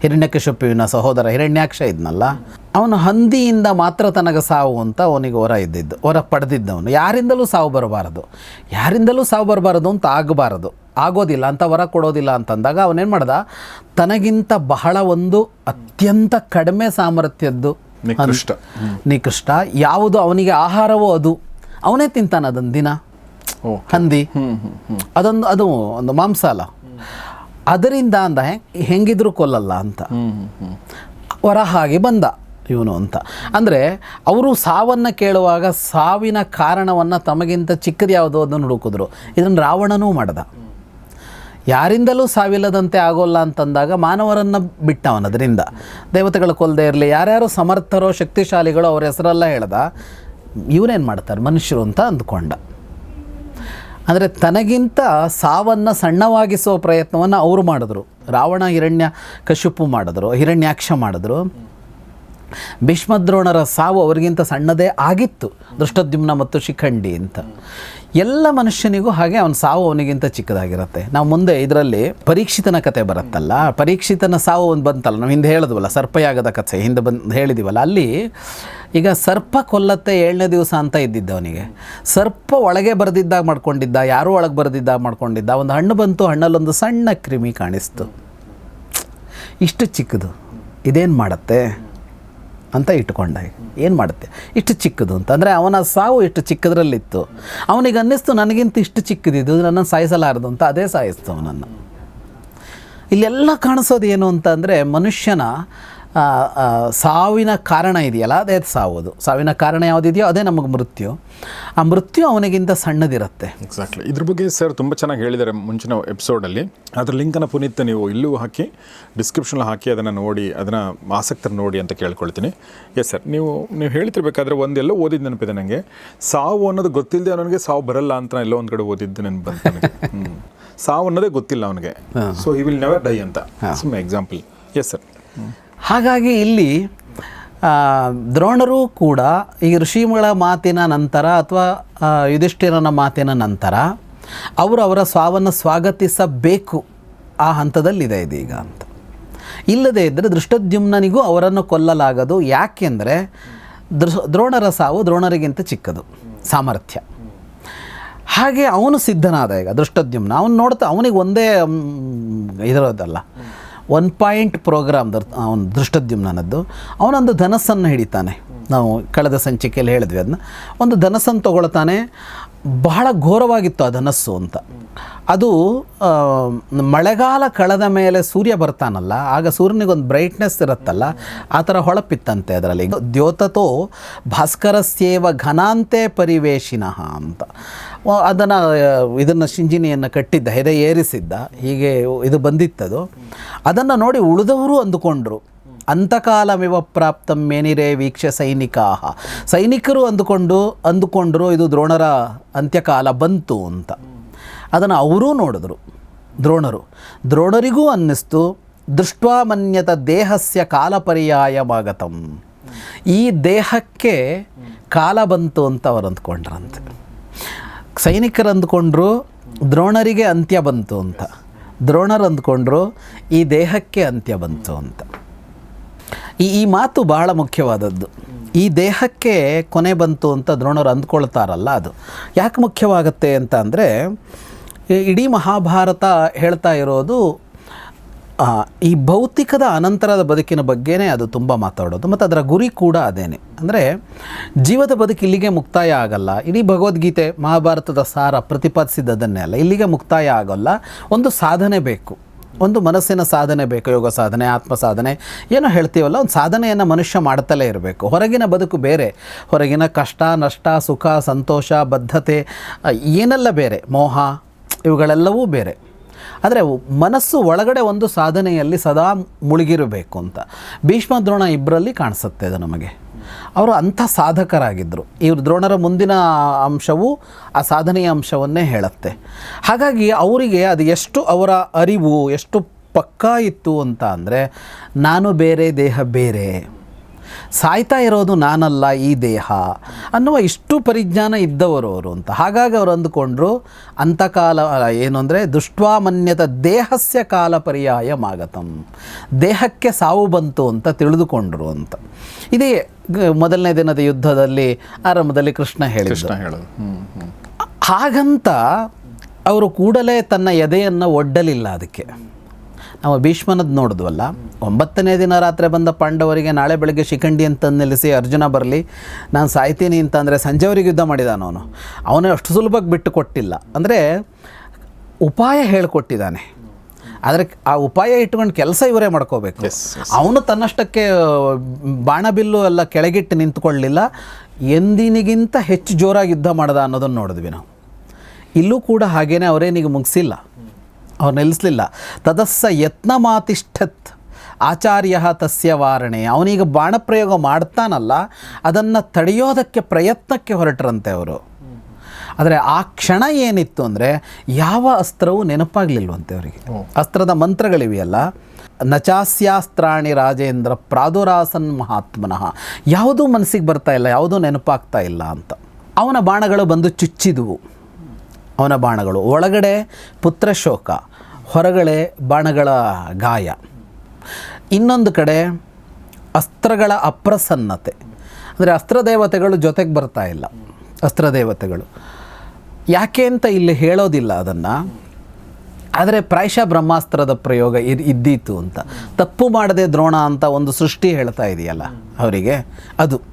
ಹಿರಣ್ಯಕಶಿಪುವಿನ ಸಹೋದರ ಹಿರಣ್ಯಾಕ್ಷ ಇದ್ನಲ್ಲ ಅವನು ಹಂದಿಯಿಂದ ಮಾತ್ರ ತನಗೆ ಸಾವು ಅಂತ ಅವನಿಗೆ ಹೊರ ಇದ್ದಿದ್ದು ಹೊರ ಪಡೆದಿದ್ದವನು. ಯಾರಿಂದಲೂ ಸಾವು ಬರಬಾರದು. ಯಾರಿಂದಲೂ ಸಾವು ಬರಬಾರದು ಅಂತ ಆಗಬಾರದು. ಆಗೋದಿಲ್ಲ ಅಂತ ವರ ಕೊಡೋದಿಲ್ಲ ಅಂತಂದಾಗ ಅವನೇನು ಮಾಡ್ದ? ತನಗಿಂತ ಬಹಳ ಒಂದು ಅತ್ಯಂತ ಕಡಿಮೆ ಸಾಮರ್ಥ್ಯದ್ದು ನಿಕೃಷ್ಟ. ನಿಕೃಷ್ಟ. ಯಾವುದು ಅವನಿಗೆ ಆಹಾರವೋ ಅದು. ಅವನೇ ತಿಂತಾನೆ ಅದನ್ನು ದಿನ ಹಂದಿ. ಅದೊಂದು ಅದು ಒಂದು ಮಾಂಸ ಅಲ್ಲ ಅದರಿಂದ ಅಂದ ಹೆಂಗಿದ್ರು ಕೊಲ್ಲಲ್ಲ ಅಂತ. ಹೊರ ಹಾಗೆ ಬಂದ ಇವನು ಅಂತ. ಅಂದರೆ ಅವರು ಸಾವನ್ನು ಕೇಳುವಾಗ ಸಾವಿನ ಕಾರಣವನ್ನು ತಮಗಿಂತ ಚಿಕ್ಕದು ಯಾವುದೋ ಅದನ್ನು ಹುಡುಕಿದ್ರು. ಇದನ್ನು ರಾವಣನೂ ಮಾಡ್ದ. ಯಾರಿಂದಲೂ ಸಾವಿಲ್ಲದಂತೆ ಆಗೋಲ್ಲ ಅಂತಂದಾಗ ಮಾನವರನ್ನು ಬಿಟ್ಟವನ ಅದರಿಂದ. ದೇವತೆಗಳು ಕೊಲ್ಲದೆ ಇರಲಿ ಯಾರ್ಯಾರು ಸಮರ್ಥರೋ ಶಕ್ತಿಶಾಲಿಗಳು ಅವ್ರ ಹೆಸರೆಲ್ಲ ಹೇಳ್ದ. ಇವನೇನು ಮಾಡ್ತಾರೆ? ಮನುಷ್ಯರು ಅಂತ ಅಂದ್ಕೊಂಡ. ಅಂದರೆ ತನಗಿಂತ ಸಾವನ್ನು ಸಣ್ಣವಾಗಿಸೋ ಪ್ರಯತ್ನವನ್ನು ಅವರು ಮಾಡಿದ್ರು. ರಾವಣ, ಹಿರಣ್ಯ ಕಶುಪು ಮಾಡಿದ್ರು, ಹಿರಣ್ಯಾಕ್ಷ ಮಾಡಿದ್ರು. ಭೀಷ್ಮದ್ರೋಣರ ಸಾವು ಅವರಿಗಿಂತ ಸಣ್ಣದೇ ಆಗಿತ್ತು. ದೃಷ್ಟದ್ಯುಮ್ನ ಮತ್ತು ಶಿಖಂಡಿ ಅಂತ. ಎಲ್ಲ ಮನುಷ್ಯನಿಗೂ ಹಾಗೆ ಅವನ ಸಾವು ಅವನಿಗಿಂತ ಚಿಕ್ಕದಾಗಿರುತ್ತೆ. ನಾವು ಮುಂದೆ ಇದರಲ್ಲಿ ಪರೀಕ್ಷಿತನ ಕತೆ ಬರುತ್ತಲ್ಲ. ಪರೀಕ್ಷಿತನ ಸಾವು ಒಂದು ಬಂತಲ್ಲ, ನಾವು ಹಿಂದೆ ಹೇಳಿದ್ವಲ್ಲ, ಸರ್ಪಯಾಗದ ಕಥೆ ಹಿಂದೆ ಬಂದು ಹೇಳಿದಿವಲ್ಲ. ಅಲ್ಲಿ ಈಗ ಸರ್ಪ ಕೊಲ್ಲತ್ತೆ ಏಳನೇ ದಿವಸ ಅಂತ ಇದ್ದಿದ್ದ ಅವನಿಗೆ ಸರ್ಪ ಒಳಗೆ ಬರೆದಿದ್ದಾಗ ಮಾಡ್ಕೊಂಡಿದ್ದ, ಯಾರೂ ಒಳಗೆ ಬರೆದಿದ್ದಾಗ ಮಾಡ್ಕೊಂಡಿದ್ದ, ಒಂದು ಹಣ್ಣು ಬಂತು, ಹಣ್ಣಲ್ಲೊಂದು ಸಣ್ಣ ಕ್ರಿಮಿ ಕಾಣಿಸ್ತು. ಇಷ್ಟು ಚಿಕ್ಕದು. ಇದೇನು ಮಾಡುತ್ತೆ ಅಂತ ಇಟ್ಕೊಂಡ ಏನು ಮಾಡುತ್ತೆ? ಇಷ್ಟು ಚಿಕ್ಕದು ಅಂತ. ಅಂದರೆ ಅವನ ಸಾವು ಇಷ್ಟು ಚಿಕ್ಕದ್ರಲ್ಲಿತ್ತು. ಅವನಿಗೆ ಅನ್ನಿಸ್ತು, ನನಗಿಂತ ಇಷ್ಟು ಚಿಕ್ಕದಿದ್ದು ನನ್ನನ್ನು ಸಾಯಿಸಲಾರದು ಅಂತ ಅದೇ ಸಾಯಿಸ್ತು ಅವನನ್ನು. ಇಲ್ಲೆಲ್ಲ ಕಾಣಿಸೋದು ಏನು ಅಂತ ಅಂದರೆ ಮನುಷ್ಯನ ಸಾವಿನ ಕಾರಣ ಇದೆಯಲ್ಲ ಅದೇ ಸಾವುದು. ಸಾವಿನ ಕಾರಣ ಯಾವುದಿದೆಯೋ ಅದೇ ನಮಗೆ ಮೃತ್ಯು. ಆ ಮೃತ್ಯು ಅವನಿಗಿಂತ ಸಣ್ಣದಿರುತ್ತೆ. ಎಕ್ಸಾಕ್ಟ್ಲಿ ಇದ್ರ ಬಗ್ಗೆ ಸರ್ ತುಂಬ ಚೆನ್ನಾಗಿ ಹೇಳಿದ್ದಾರೆ ಮುಂಚಿನ ಎಪಿಸೋಡಲ್ಲಿ ಅದ್ರ ಲಿಂಕನ್ನು ಪುನೀತ್ ನೀವು ಇಲ್ಲೂ ಹಾಕಿ ಡಿಸ್ಕ್ರಿಪ್ಷನ್ ಹಾಕಿ ಅದನ್ನು ನೋಡಿ ಅದನ್ನು ಆಸಕ್ತರು ನೋಡಿ ಅಂತ ಕೇಳ್ಕೊಳ್ತೀನಿ. ಎಸ್ ಸರ್ ನೀವು ನೀವು ಹೇಳ್ತಿರ್ಬೇಕಾದ್ರೆ ಒಂದೆಲ್ಲೋ ಓದಿದ್ದು ನೆನಪಿದೆ ನನಗೆ ಸಾವು ಅನ್ನೋದು ಗೊತ್ತಿಲ್ಲದೆ ಅವನಿಗೆ ಸಾವು ಬರಲ್ಲ ಅಂತ ನಾನು ಎಲ್ಲೋ ಒಂದು ಕಡೆ ಓದಿದ್ದು ನೆನಪು. ಸಾವು ಅನ್ನೋದೇ ಗೊತ್ತಿಲ್ಲ ಅವನಿಗೆ. So he will never die ಅಂತ. ಸುಮ್ಮನೆ ಎಕ್ಸಾಂಪಲ್ ಎಸ್ ಸರ್ ಹಾಗಾಗಿ ಇಲ್ಲಿ ದ್ರೋಣರು ಕೂಡ ಈ ಋಷಿಗಳ ಮಾತಿನ ನಂತರ ಅಥವಾ ಯುಧಿಷ್ಠಿರನ ಮಾತಿನ ನಂತರ ಅವರು ಅವರ ಸ್ವಾವನ್ನು ಸ್ವಾಗತಿಸಬೇಕು. ಆ ಹಂತದಲ್ಲಿದೆ ಇದೀಗ ಅಂತ. ಇಲ್ಲದೇ ಇದ್ದರೆ ದೃಷ್ಟದ್ಯುಮ್ನನಿಗೂ ಅವರನ್ನು ಕೊಲ್ಲಲಾಗದು. ಯಾಕೆಂದರೆ ದೃ ದ್ರೋಣರ ಸಾವು ದ್ರೋಣರಿಗಿಂತ ಚಿಕ್ಕದು ಸಾಮರ್ಥ್ಯ. ಹಾಗೆ ಅವನು ಸಿದ್ಧನಾದ ಈಗ ದೃಷ್ಟದ್ಯುಮ್ನ ಅವನು ನೋಡ್ತಾ ಅವನಿಗೆ ಒಂದೇ ಮ್, ಇದಿರೋದಲ್ಲ. ಒನ್ ಪಾಯಿಂಟ್ ಪ್ರೋಗ್ರಾಮ್ ಅವನ ದೃಷ್ಟದ್ಯುಮ್ನದ್ದು ಅವನೊಂದು ಧನಸ್ಸನ್ನು ಹಿಡಿತಾನೆ. ನಾವು ಕಳೆದ ಸಂಚಿಕೆಯಲ್ಲಿ ಹೇಳಿದ್ವಿ ಅದನ್ನ ಒಂದು ಧನಸ್ಸನ್ನು ತಗೊಳ್ತಾನೆ. ಬಹಳ ಘೋರವಾಗಿತ್ತು ಆ ಧನಸ್ಸು ಅಂತ. ಅದು ಮಳೆಗಾಲ ಕಳೆದ ಮೇಲೆ ಸೂರ್ಯ ಬರ್ತಾನಲ್ಲ, ಆಗ ಸೂರ್ಯನಿಗೊಂದು ಬ್ರೈಟ್ನೆಸ್ ಇರುತ್ತಲ್ಲ, ಆ ಥರ ಹೊಳಪಿತ್ತಂತೆ ಅದರಲ್ಲಿ. ದ್ಯೋತತೋ ಭಾಸ್ಕರಸ್ಯೇವ ಘನಾಂತೆ ಪರಿವೇಶಿನಃ ಅಂತ. ಅದನ್ನು ಇದನ್ನು ಶಿಂಜಿನಿಯನ್ನು ಕಟ್ಟಿದ್ದ, ಹೆದೆ ಏರಿಸಿದ್ದ, ಹೀಗೆ ಇದು ಬಂದಿತ್ತದು. ಅದನ್ನು ನೋಡಿ ಉಳಿದವರು ಅಂದುಕೊಂಡ್ರು. ಅಂತಕಾಲಮಿವ ಪ್ರಾಪ್ತಂ ಮೇನಿರೇ ವೀಕ್ಷ ಸೈನಿಕಾ ಸೈನಿಕರು ಅಂದುಕೊಂಡು, ಅಂದುಕೊಂಡರು ಇದು ದ್ರೋಣರ ಅಂತ್ಯಕಾಲ ಬಂತು ಅಂತ. ಅದನ್ನು ಅವರೂ ನೋಡಿದ್ರು, ದ್ರೋಣರು. ದ್ರೋಣರಿಗೂ ಅನ್ನಿಸ್ತು ದೃಷ್ಟ್ವಾಮನ್ಯತ ದೇಹಸ್ಯ ಕಾಲಪರ್ಯಾಯವಾಗತಂ ಈ ದೇಹಕ್ಕೆ ಕಾಲ ಬಂತು ಅಂತ ಅವರು ಅಂದ್ಕೊಂಡ್ರಂತೆ. ಸೈನಿಕರು ಅಂದ್ಕೊಂಡ್ರು ದ್ರೋಣರಿಗೆ ಅಂತ್ಯ ಬಂತು ಅಂತ. ದ್ರೋಣರು ಅಂದ್ಕೊಂಡ್ರು ಈ ದೇಹಕ್ಕೆ ಅಂತ್ಯ ಬಂತು ಅಂತ. ಈ ಈ ಮಾತು ಬಹಳ ಮುಖ್ಯವಾದದ್ದು. ಈ ದೇಹಕ್ಕೆ ಕೊನೆ ಬಂತು ಅಂತ ದ್ರೋಣರು ಅಂದ್ಕೊಳ್ತಾರಲ್ಲ ಅದು. ಯಾಕೆ ಮುಖ್ಯವಾಗುತ್ತೆ ಅಂತ ಅಂದರೆ ಇಡೀ ಮಹಾಭಾರತ ಹೇಳ್ತಾ ಇರೋದು ಈ ಭೌತಿಕದ ಅನಂತರದ ಬದುಕಿನ ಬಗ್ಗೆನೇ ಅದು ತುಂಬ ಮಾತಾಡೋದು. ಮತ್ತು ಅದರ ಗುರಿ ಕೂಡ ಅದೇನೆ. ಅಂದರೆ ಜೀವದ ಬದುಕು ಇಲ್ಲಿಗೆ ಮುಕ್ತಾಯ ಆಗಲ್ಲ. ಇಡೀ ಭಗವದ್ಗೀತೆ ಮಹಾಭಾರತದ ಸಾರ ಪ್ರತಿಪಾದಿಸಿದ್ದದನ್ನೇ ಅಲ್ಲ. ಇಲ್ಲಿಗೆ ಮುಕ್ತಾಯ ಆಗೋಲ್ಲ. ಒಂದು ಸಾಧನೆ ಬೇಕು. ಒಂದು ಮನಸ್ಸಿನ ಸಾಧನೆ ಬೇಕು. ಯೋಗ ಸಾಧನೆ, ಆತ್ಮ ಸಾಧನೆ, ಏನೋ ಹೇಳ್ತೀವಲ್ಲ, ಒಂದು ಸಾಧನೆಯನ್ನು ಮನುಷ್ಯ ಮಾಡ್ತಲೇ ಇರಬೇಕು. ಹೊರಗಿನ ಬದುಕು ಬೇರೆ. ಹೊರಗಿನ ಕಷ್ಟ, ನಷ್ಟ, ಸುಖ, ಸಂತೋಷ, ಬದ್ಧತೆ ಏನೆಲ್ಲ ಬೇರೆ? ಮೋಹ, ಇವುಗಳೆಲ್ಲವೂ ಬೇರೆ. ಆದರೆ ಮನಸ್ಸು ಒಳಗಡೆ ಒಂದು ಸಾಧನೆಯಲ್ಲಿ ಸದಾ ಮುಳುಗಿರಬೇಕು ಅಂತ. ಭೀಷ್ಮ ದ್ರೋಣ ಇಬ್ಬರಲ್ಲಿ ಕಾಣಿಸುತ್ತೆ ಅದು ನಮಗೆ. ಅವರು ಅಂಥ ಸಾಧಕರಾಗಿದ್ದರು ಇವರು ದ್ರೋಣರ ಮುಂದಿನ ಅಂಶವು ಆ ಸಾಧನೆಯ ಅಂಶವನ್ನೇ ಹೇಳುತ್ತೆ. ಹಾಗಾಗಿ ಅವರಿಗೆ ಅದು ಎಷ್ಟು ಅವರ ಅರಿವು, ಎಷ್ಟು ಪಕ್ಕಾ ಇತ್ತು ಅಂತ ಅಂದರೆ, ನಾನು ಬೇರೆ, ದೇಹ ಬೇರೆ. ಸಾಯ್ತಾ ಇರೋದು ನಾನಲ್ಲ ಈ ದೇಹ ಅನ್ನುವ ಇಷ್ಟು ಪರಿಜ್ಞಾನ ಇದ್ದವರು ಅವರು ಅಂತ. ಹಾಗಾಗಿ ಅವರು ಅಂದುಕೊಂಡ್ರು ಅಂತಕಾಲ ಏನು ಅಂದರೆ ದುಷ್ಟ್ವಾಮನ್ಯತ ದೇಹಸ್ಯ ಕಾಲ ಪರ್ಯಾಯ ಮಾಗತಂ ದೇಹಕ್ಕೆ ಸಾವು ಬಂತು ಅಂತ ತಿಳಿದುಕೊಂಡ್ರು ಅಂತ. ಇದೇ ಮೊದಲನೇ ದಿನದ ಯುದ್ಧದಲ್ಲಿ ಆರಂಭದಲ್ಲಿ ಕೃಷ್ಣ ಹೇಳಿ ಹಾಗಂತ ಅವರು ಕೂಡಲೇ ತನ್ನ ಎದೆಯನ್ನು ಒಡ್ಡಲಿಲ್ಲ ಅದಕ್ಕೆ. ನಾವು ಭೀಷ್ಮನದ್ದು ನೋಡಿದ್ವಲ್ಲ. ಒಂಬತ್ತನೇ ದಿನ ರಾತ್ರಿ ಬಂದ ಪಾಂಡವರಿಗೆ ನಾಳೆ ಬೆಳಗ್ಗೆ ಶಿಖಂಡಿ ಅಂತ ನಿಲ್ಲಿಸಿ ಅರ್ಜುನ ಬರಲಿ ನಾನು ಸಾಯ್ತೀನಿ ಅಂತಂದರೆ ಸಂಜೆವರೆಗೆ ಯುದ್ಧ ಮಾಡಿದಾನ ಅವನು. ಅವನೇ ಅಷ್ಟು ಸುಲಭಕ್ಕೆ ಬಿಟ್ಟು ಕೊಟ್ಟಿಲ್ಲ. ಅಂದರೆ ಉಪಾಯ ಹೇಳಿಕೊಟ್ಟಿದ್ದಾನೆ. ಆದರೆ ಆ ಉಪಾಯ ಇಟ್ಕೊಂಡು ಕೆಲಸ ಇವರೇ ಮಾಡ್ಕೋಬೇಕು. ಅವನು ತನ್ನಷ್ಟಕ್ಕೆ ಬಾಣಬಿಲ್ಲು ಎಲ್ಲ ಕೆಳಗಿಟ್ಟು ನಿಂತ್ಕೊಳ್ಳಿಲ್ಲ. ಎಂದಿನಿಗಿಂತ ಹೆಚ್ಚು ಜೋರಾಗಿ ಯುದ್ಧ ಮಾಡ್ದ ಅನ್ನೋದನ್ನು ನೋಡಿದ್ವಿ ನಾವು. ಇಲ್ಲೂ ಕೂಡ ಹಾಗೇನೆ ಅವರೇನಿಗೆ ಮುಗಿಸಿಲ್ಲ. ಅವ್ರು ನಿಲ್ಲಿಸಲಿಲ್ಲ ತದಸ್ಸ ಯತ್ನ ಮಾತಿಷ್ಠತ್ ಆಚಾರ್ಯ ತಸ್ಯ ವಾರಣೆ. ಅವನೀಗ ಬಾಣಪ್ರಯೋಗ ಮಾಡ್ತಾನಲ್ಲ ಅದನ್ನು ತಡೆಯೋದಕ್ಕೆ ಪ್ರಯತ್ನಕ್ಕೆ ಹೊರಟರಂತೆ ಅವರು. ಆದರೆ ಆ ಕ್ಷಣ ಏನಿತ್ತು ಅಂದರೆ ಯಾವ ಅಸ್ತ್ರವೂ ನೆನಪಾಗಲಿಲ್ವಂತೆ ಅವರಿಗೆ. ಅಸ್ತ್ರದ ಮಂತ್ರಗಳಿವೆಯಲ್ಲ ನಚಾಸ್ಯಾಸ್ತ್ರಾಣಿ ರಾಜೇಂದ್ರ ಪ್ರಾದುರಾಸನ್ ಮಹಾತ್ಮನಃ. ಯಾವುದೂ ಮನಸ್ಸಿಗೆ ಬರ್ತಾ ಇಲ್ಲ ಯಾವುದೂ ನೆನಪಾಗ್ತಾ ಇಲ್ಲ ಅಂತ. ಅವನ ಬಾಣಗಳು ಬಂದು ಚುಚ್ಚಿದುವು. ಅವನ ಬಾಣಗಳು. ಒಳಗಡೆ ಪುತ್ರಶೋಕ. ಹೊರಗಡೆ ಬಾಣಗಳ ಗಾಯ. ಇನ್ನೊಂದು ಕಡೆ ಅಸ್ತ್ರಗಳ ಅಪ್ರಸನ್ನತೆ. ಅಂದರೆ ಅಸ್ತ್ರದೇವತೆಗಳು ಜೊತೆಗೆ ಬರ್ತಾ ಇಲ್ಲ. ಅಸ್ತ್ರದೇವತೆಗಳು ಯಾಕೆ ಅಂತ ಇಲ್ಲಿ ಹೇಳೋದಿಲ್ಲ ಅದನ್ನು. ಆದರೆ ಪ್ರಾಯಶಃ ಬ್ರಹ್ಮಾಸ್ತ್ರದ ಪ್ರಯೋಗ ಇದ್, ಇದ್ದೀತು ಅಂತ. ತಪ್ಪು ಮಾಡದೆ ದ್ರೋಣ ಅಂತ ಒಂದು ಸೃಷ್ಟಿ ಹೇಳ್ತಾ ಇದೆಯಲ್ಲ ಅವರಿಗೆ? ಅದು.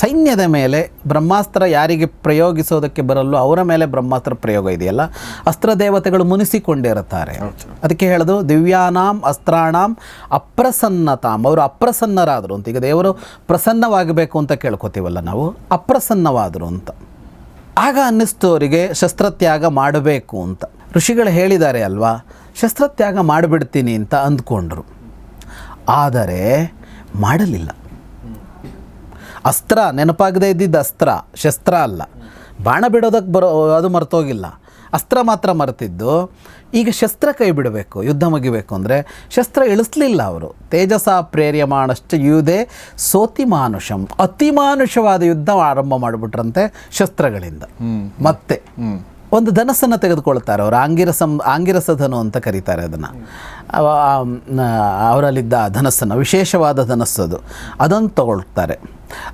ಸೈನ್ಯದ ಮೇಲೆ ಬ್ರಹ್ಮಾಸ್ತ್ರ ಯಾರಿಗೆ ಪ್ರಯೋಗಿಸೋದಕ್ಕೆ ಬರಲ್ಲೋ ಅವರ ಮೇಲೆ ಬ್ರಹ್ಮಾಸ್ತ್ರ ಪ್ರಯೋಗ ಇದೆಯಲ್ಲ? ಅಸ್ತ್ರ ದೇವತೆಗಳು ಮುನಿಸಿಕೊಂಡಿರುತ್ತಾರೆ ಅದಕ್ಕೆ ಹೇಳೋದು ದಿವ್ಯಾನಾಂ ಅಸ್ತ್ರಾಣಾಂ ಅಪ್ರಸನ್ನತಾಂ. ಅವರು ಅಪ್ರಸನ್ನರಾದರು ಅಂತ. ಈಗ ದೇವರು ಪ್ರಸನ್ನವಾಗಬೇಕು ಅಂತ ಕೇಳ್ಕೊತೀವಲ್ಲ ನಾವು? ಅಪ್ರಸನ್ನವಾದರು ಅಂತ. ಆಗ ಅನ್ನಿಸ್ತು ಅವರಿಗೆ ಶಸ್ತ್ರತ್ಯಾಗ ಮಾಡಬೇಕು ಅಂತ. ಋಷಿಗಳು ಹೇಳಿದ್ದಾರೆ ಅಲ್ವಾ? ಶಸ್ತ್ರತ್ಯಾಗ ಮಾಡಿಬಿಡ್ತೀನಿ ಅಂತ ಅಂದ್ಕೊಂಡ್ರು. ಆದರೆ ಮಾಡಲಿಲ್ಲ. ಅಸ್ತ್ರ ನೆನಪಾಗದೆ ಇದ್ದಿದ್ದ ಅಸ್ತ್ರ ಶಸ್ತ್ರ ಅಲ್ಲ. ಬಾಣ ಬಿಡೋದಕ್ಕೆ ಬರೋ ಅದು ಮರ್ತೋಗಿಲ್ಲ. ಅಸ್ತ್ರ ಮಾತ್ರ ಮರೆತಿದ್ದು. ಈಗ ಶಸ್ತ್ರ ಕೈ ಬಿಡಬೇಕು ಯುದ್ಧ ಮುಗಿಬೇಕು ಅಂದರೆ ಶಸ್ತ್ರ ಇಳಿಸ್ಲಿಲ್ಲ ಅವರು. ತೇಜಸ ಪ್ರೇರ್ಯಮಾಣಷ್ಟು ಯುದೇ ಸೋತಿ ಮಾನುಷಂ ಅತಿ ಮಾನುಷವಾದ ಯುದ್ಧ ಆರಂಭ ಮಾಡಿಬಿಟ್ರಂತೆ ಶಸ್ತ್ರಗಳಿಂದ. ಮತ್ತೆ ಒಂದು ಧನಸ್ಸನ್ನು ತೆಗೆದುಕೊಳ್ತಾರೆ ಅವರು. ಆಂಗಿರಸಂ ಆಂಗಿರಸ ಧನು ಅಂತ ಕರೀತಾರೆ ಅದನ್ನು. ಅವರಲ್ಲಿದ್ದ ಧನಸ್ಸನ್ನು ವಿಶೇಷವಾದ ಧನಸ್ಸದು. ಅದನ್ನು ತಗೊಳ್ತಾರೆ.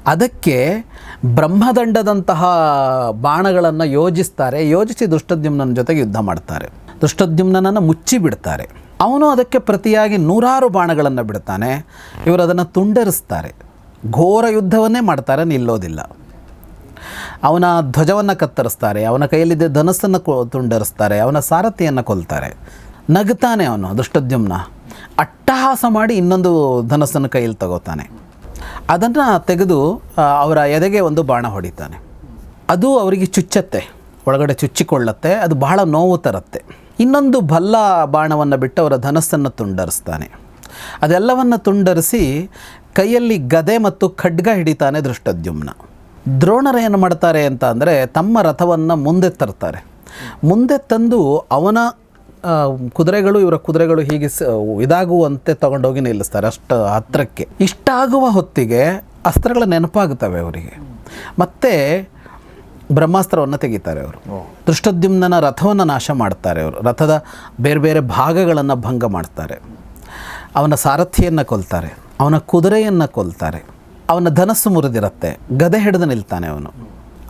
ಅದಕ್ಕೆ ಬ್ರಹ್ಮದಂಡದಂತಹ ಬಾಣಗಳನ್ನು ಯೋಜಿಸ್ತಾರೆ, ಯೋಜಿಸಿ ದುಷ್ಟದ್ಯುಮ್ನನ ಜೊತೆಗೆ ಯುದ್ಧ ಮಾಡ್ತಾರೆ. ದುಷ್ಟದ್ಯುಮ್ನನನ್ನು ಮುಚ್ಚಿ ಬಿಡ್ತಾರೆ. ಅವನು ಅದಕ್ಕೆ ಪ್ರತಿಯಾಗಿ ನೂರಾರು ಬಾಣಗಳನ್ನು ಬಿಡ್ತಾನೆ. ಇವರು ಅದನ್ನು ತುಂಡರಿಸ್ತಾರೆ. ಘೋರ ಯುದ್ಧವನ್ನೇ ಮಾಡ್ತಾರೆ, ನಿಲ್ಲೋದಿಲ್ಲ. ಅವನ ಧ್ವಜವನ್ನು ಕತ್ತರಿಸ್ತಾರೆ, ಅವನ ಕೈಯಲ್ಲಿದ್ದ ಧನಸ್ಸನ್ನು ಕೊ, ತುಂಡರಿಸ್ತಾರೆ, ಅವನ ಸಾರಥಿಯನ್ನು ಕೊಲ್ತಾರೆ. ನಗ್ತಾನೆ ಅವನು, ದುಷ್ಟದ್ಯುಮ್ನ. ಅಟ್ಟಹಾಸ ಮಾಡಿ ಇನ್ನೊಂದು ಧನಸ್ಸನ್ನು ಕೈಯಲ್ಲಿ ತಗೋತಾನೆ. ಅದನ್ನು ತೆಗೆದು ಅವರ ಎದೆಗೆ ಒಂದು ಬಾಣ ಹೊಡಿತಾನೆ. ಅದು ಅವರಿಗೆ ಚುಚ್ಚತ್ತೆ, ಒಳಗಡೆ ಚುಚ್ಚಿಕೊಳ್ಳತ್ತೆ, ಅದು ಬಹಳ ನೋವು ತರುತ್ತೆ. ಇನ್ನೊಂದು ಭಲ್ಲ ಬಾಣವನ್ನು ಬಿಟ್ಟು ಅವರ ಧನಸ್ಸನ್ನು ತುಂಡರಿಸ್ತಾನೆ. ಅದೆಲ್ಲವನ್ನು ತುಂಡರಿಸಿ ಕೈಯಲ್ಲಿ ಗದೆ ಮತ್ತು ಖಡ್ಗ ಹಿಡಿತಾನೆ ದೃಷ್ಟದ್ಯುಮ್ನ ದ್ರೋಣರು ಏನು ಮಾಡ್ತಾರೆ ಅಂತ ಅಂದರೆ ತಮ್ಮ ರಥವನ್ನು ಮುಂದೆ ತರ್ತಾರೆ. ಮುಂದೆ ತಂದು ಅವನ ಕುದುರೆಗಳು ಇವರ ಕುದುರೆಗಳು ಹೀಗೆ ಸ ಇದಾಗುವಂತೆ ತಗೊಂಡೋಗಿ ನಿಲ್ಲಿಸ್ತಾರೆ ಅಷ್ಟು ಹತ್ತಿರಕ್ಕೆ ಇಷ್ಟಾಗುವ ಹೊತ್ತಿಗೆ ಅಸ್ತ್ರಗಳ ನೆನಪಾಗುತ್ತವೆ ಅವರಿಗೆ. ಮತ್ತೆ ಬ್ರಹ್ಮಾಸ್ತ್ರವನ್ನು ತೆಗಿತಾರೆ ಅವರು. ದೃಷ್ಟದ್ಯುಮ್ನ ರಥವನ್ನು ನಾಶ ಮಾಡ್ತಾರೆ ಅವರು. ರಥದ ಬೇರೆ ಬೇರೆ ಭಾಗಗಳನ್ನು ಭಂಗ ಮಾಡ್ತಾರೆ. ಅವನ ಸಾರಥಿಯನ್ನು ಕೊಲ್ತಾರೆ. ಅವನ ಕುದುರೆಯನ್ನು ಕೊಲ್ತಾರೆ. ಅವನ ಧನಸ್ಸು ಮುರಿದಿರುತ್ತೆ. ಗದೆ ಹಿಡಿದು ನಿಲ್ತಾನೆ ಅವನು.